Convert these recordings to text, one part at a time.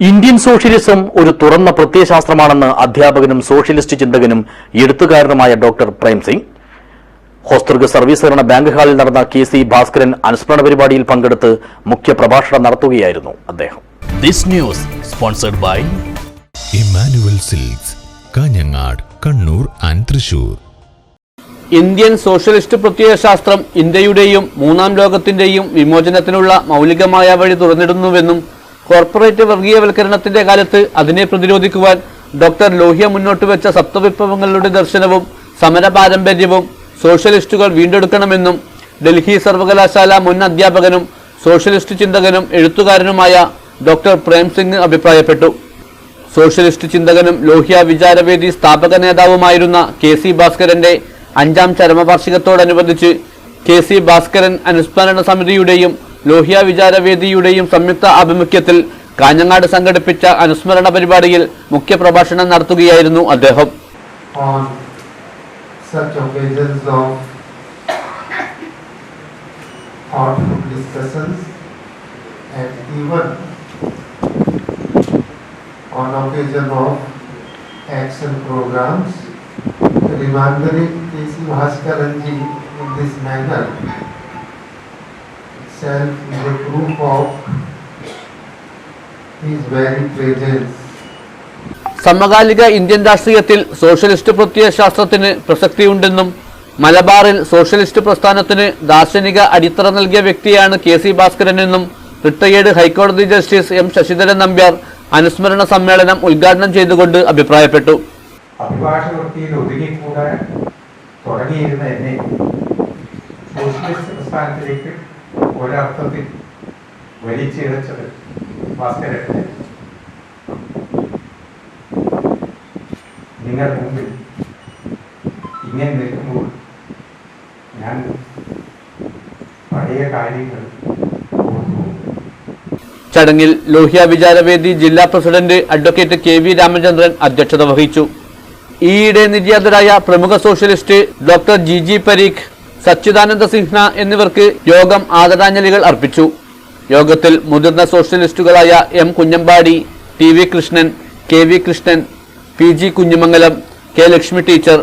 Indian socialism ഒരു തുറന്ന പ്രത്യയശാസ്ത്രമാണെന്ന് അധ്യാപകനും സോഷ്യലിസ്റ്റ് ചിന്തകനും എഴുത്തുകാരനുമായ ഡോക്ടർ പ്രേംസിംഗ് ഹോസ്തൃക സർവീസ് സഹകരണ ബാങ്ക് ഹാളിൽ നടന്ന കെ സി ഭാസ്കരൻ അനുസ്മരണ പരിപാടിയിൽ പങ്കെടുത്ത് മുഖ്യപ്രഭാഷണം നടത്തുകയായിരുന്നു അദ്ദേഹം. This news sponsored by Emmanuel silks Kanhangad Kannur and Thrissur Indian socialist പ്രത്യയശാസ്ത്രം ഇന്ത്യയുടെയും മൂന്നാം ലോകത്തിന്റെയും വിമോചനത്തിനുള്ള മൗലികമായ വഴി തുറന്നിടുന്നുവെന്നും കോർപ്പറേറ്റ് വർഗീയവൽക്കരണത്തിന്റെ കാലത്ത് അതിനെ പ്രതിരോധിക്കുവാൻ ഡോക്ടർ ലോഹ്യ മുന്നോട്ട് വെച്ച സപ്തവിപ്ലവങ്ങളുടെ ദർശനവും സമര പാരമ്പര്യവും സോഷ്യലിസ്റ്റുകൾ വീണ്ടെടുക്കണമെന്നും ഡൽഹി സർവകലാശാല മുൻ അധ്യാപകനും സോഷ്യലിസ്റ്റ് ചിന്തകനും എഴുത്തുകാരനുമായ ഡോക്ടർ പ്രേം സിംഗ് അഭിപ്രായപ്പെട്ടു. സോഷ്യലിസ്റ്റ് ചിന്തകനും ലോഹ്യ വിചാരവേദി സ്ഥാപക നേതാവുമായിരുന്ന കെ സി ഭാസ്കരന്റെ അഞ്ചാം ചരമവാർഷികത്തോടനുബന്ധിച്ച് കെ സി ഭാസ്കരൻ അനുസ്മരണ സമിതിയുടെയും ലോഹ്യ വിചാരവേദിയുടെയും സംയുക്ത ആഭിമുഖ്യത്തിൽ കാഞ്ഞങ്ങാട് സംഘടിപ്പിച്ച അനുസ്മരണ പരിപാടിയിൽ മുഖ്യപ്രഭാഷണം നടത്തുകയായിരുന്നു അദ്ദേഹം on occasion of action programs, remembering K.C. Bhaskaranji in this manner, itself is a proof of his very presence. സമകാലിക ഇന്ത്യൻ രാഷ്ട്രീയത്തിൽ സോഷ്യലിസ്റ്റ് പ്രത്യയശാസ്ത്രത്തിന് പ്രസക്തിയുണ്ടെന്നും മലബാറിൽ സോഷ്യലിസ്റ്റ് പ്രസ്ഥാനത്തിന് ദാർശനിക അടിത്തറ നൽകിയ വ്യക്തിയാണ് കെ സി ഭാസ്കരനെന്നും റിട്ടയേർഡ് ഹൈക്കോടതി ജസ്റ്റിസ് എം ശശിധരൻ നമ്പ്യാർ അനുസ്മരണ സമ്മേളനം ഉദ്ഘാടനം ചെയ്തുകൊണ്ട് അഭിപ്രായപ്പെട്ടു. വൃത്തിയിൽ ഒതുങ്ങിക്കൂടാൻ തുടങ്ങിയിരുന്ന എന്നെ സോഷ്യലിസ്റ്റ് പ്രസ്ഥാനത്തിലേക്ക് ഒരർത്ഥത്തിൽ വലിച്ചിഴച്ചത് ഭാസ്കരനെ നിങ്ങളുടെ മുമ്പിൽ ഇങ്ങനെ നിൽക്കുമ്പോൾ ഞാൻ പഴയ കാര്യങ്ങൾ ചടങ്ങിൽ ലോഹ്യ വിചാരവേദി ജില്ലാ president advocate K V Ramachandran അധ്യക്ഷത വഹിച്ചു. ഈയിടെ നിര്യാതരായ പ്രമുഖ socialist doctor G G Parikh Sachidananda Sinha എന്നിവർക്ക് യോഗം ആദരാഞ്ജലികൾ അർപ്പിച്ചു. യോഗത്തിൽ മുതിർന്ന സോഷ്യലിസ്റ്റുകളായ M Kunhambadi T V Krishnan K V Krishnan P G Kunhumangalam K Lakshmi teacher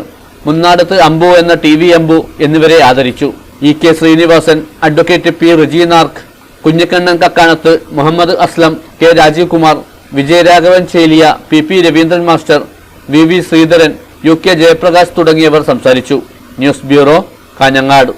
Munnadath Ambu എന്ന ടി വി അമ്പു എന്നിവരെ ആദരിച്ചു. E K Sreenivasan advocate P റിജീനാർക്ക് Kunhikannan Kakkanath Muhammad Aslam K Rajeev Kumar Vijayaraghavan Cheliya P P Raveendran master V V Sreedharan U K Jayaprakash തുടങ്ങിയവർ സംസാരിച്ചു. News bureau Kanhangad